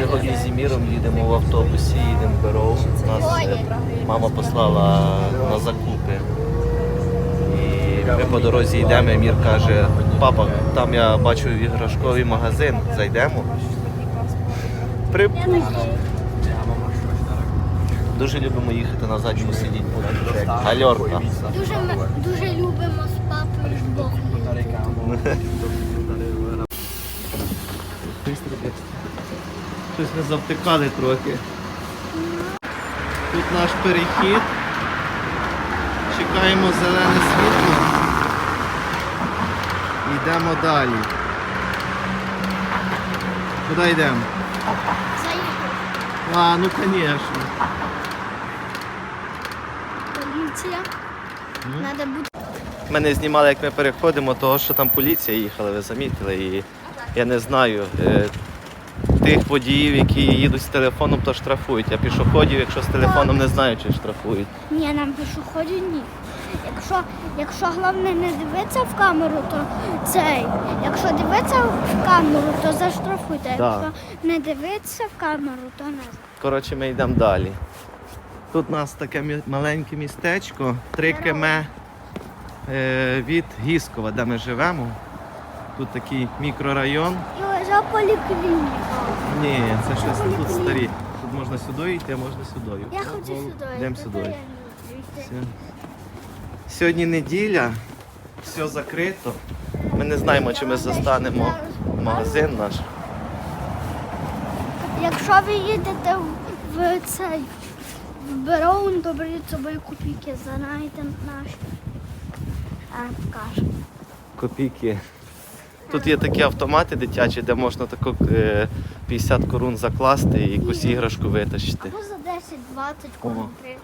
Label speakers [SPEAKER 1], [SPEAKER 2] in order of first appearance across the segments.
[SPEAKER 1] Сьогодні з Іміром їдемо в автобусі, їдемо в Беров. Нас е, мама послала на закупи. І ми по дорозі йдемо, Емір каже, папа, там я бачу іграшковий магазин, зайдемо. Припух. Дуже любимо їхати на задньому сидінні. Гальорка.
[SPEAKER 2] Дуже, ми- дуже любимо з папою Бог.
[SPEAKER 1] Щось ми завтикали трохи. Тут наш перехід. Чекаємо зелене світло. Йдемо далі. Куди йдемо?
[SPEAKER 2] Заїхав.
[SPEAKER 1] А, ну звісно.
[SPEAKER 2] Поліція. Треба бути.
[SPEAKER 1] Ми не знімали, як ми переходимо, того що там поліція їхала, ви замітили. І я не знаю. Тих водіїв, які їдуть з телефоном, то штрафують. А пішоходів, якщо з телефоном не знаю, чи штрафують.
[SPEAKER 2] Ні, нам пішоходів ні. Якщо, якщо головне не дивитися в камеру, то цей. Якщо дивитися в камеру, то заштрафуйте.
[SPEAKER 1] Да.
[SPEAKER 2] Якщо не дивитися в камеру, то не.
[SPEAKER 1] Коротше, ми йдемо далі. Тут у нас таке маленьке містечко, 3 км е, від Гіскова, де ми живемо. Тут такий мікрорайон.
[SPEAKER 2] Ось поліклініка.
[SPEAKER 1] Ні, це щось тут старі. Тут можна сюди йти, а можна сюди.
[SPEAKER 2] Я хочу сюди.
[SPEAKER 1] Йдемо сюди. Сьогодні неділя, все закрито. Ми не знаємо, чи ми застанемо магазин наш.
[SPEAKER 2] Якщо ви їдете в- цей в Бероун, то беріть з собою копійки, знаєте наші. А, покажу.
[SPEAKER 1] Копійки. Тут є такі автомати дитячі, де можна тако е, 50 корун закласти і якусь іграшку витащити.
[SPEAKER 2] Або за 10-20 корон 30.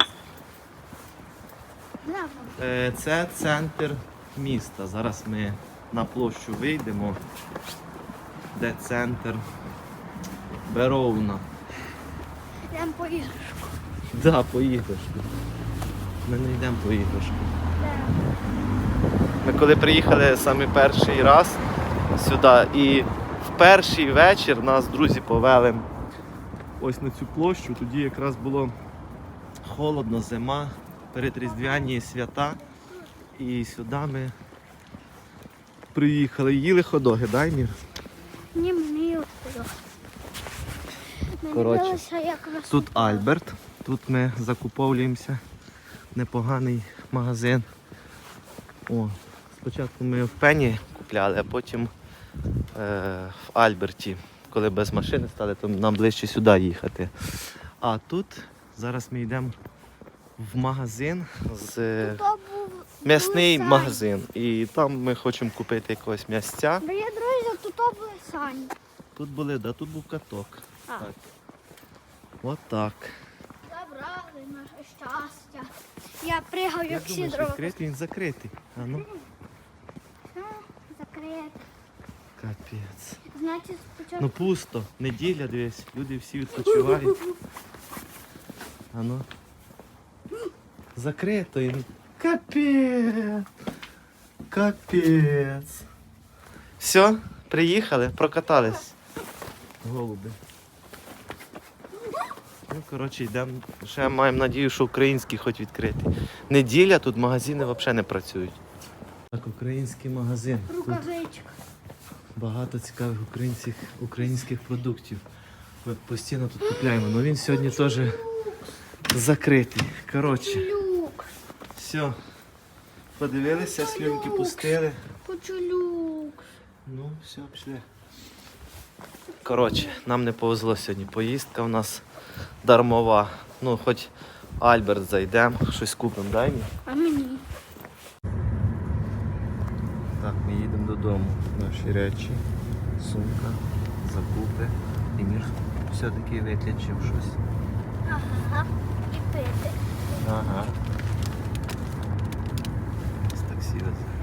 [SPEAKER 2] Да,
[SPEAKER 1] Е, Це центр міста. Зараз ми на площу вийдемо, де центр Беровна.
[SPEAKER 2] Йдемо по іграшку.
[SPEAKER 1] Да, по іграшку. Ми не йдемо по іграшку. Ми коли приїхали саме перший раз сюди, і в перший вечір нас друзі повели ось на цю площу. Тоді якраз було холодно, зима, передріздвяні свята. І сюди ми приїхали. Їли ходоги, дай мір?
[SPEAKER 2] Ні, мені
[SPEAKER 1] Коротше,
[SPEAKER 2] ви
[SPEAKER 1] Тут Альберт, тут ми закуповуємося. Непоганий магазин. О, спочатку ми в Пені купляли, а потім в Альберті. Коли без машини стали, то нам ближче сюди їхати. А тут зараз ми йдемо в магазин з е, м'ясний магазин. І там ми хочемо купити якогось м'ясця.
[SPEAKER 2] Дорогі друзі, тут були сані.
[SPEAKER 1] Тут були, да, тут був каток.
[SPEAKER 2] А.
[SPEAKER 1] Так. От так.
[SPEAKER 2] Забрали наше щастя. Я пригав, як дрова.
[SPEAKER 1] Він закритий. А ну,
[SPEAKER 2] Закрити.
[SPEAKER 1] Капець.
[SPEAKER 2] Значить, спочатку.
[SPEAKER 1] Ну пусто, неділя дивись, люди всі відпочивають. А ну. Закрито їм. Капець. Капець. Все, приїхали, прокатались. Голуби. Ну, коротше, йдемо. Ще маємо надію, що український хоч відкритий. Неділя тут магазини взагалі не працюють. Так, український магазин. Тут
[SPEAKER 2] Рукавичка.
[SPEAKER 1] Багато цікавих українських, українських продуктів. Ми постійно тут купляємо. Ну він сьогодні теж закритий. Коротше, все. Подивилися, слюнки пустили.
[SPEAKER 2] Хочу люк.
[SPEAKER 1] Ну, все, пішли. Коротше, нам не повезло сьогодні. Поїздка у нас дармова. Ну, хоч Альберт зайдемо, щось купимо, дай мені.
[SPEAKER 2] А мені.
[SPEAKER 1] Так, ми їдемо додому. Наші речі, сумка, закупи. І мір все-таки виключив щось.
[SPEAKER 2] Ага. І пити.
[SPEAKER 1] Ага. З таксі везе.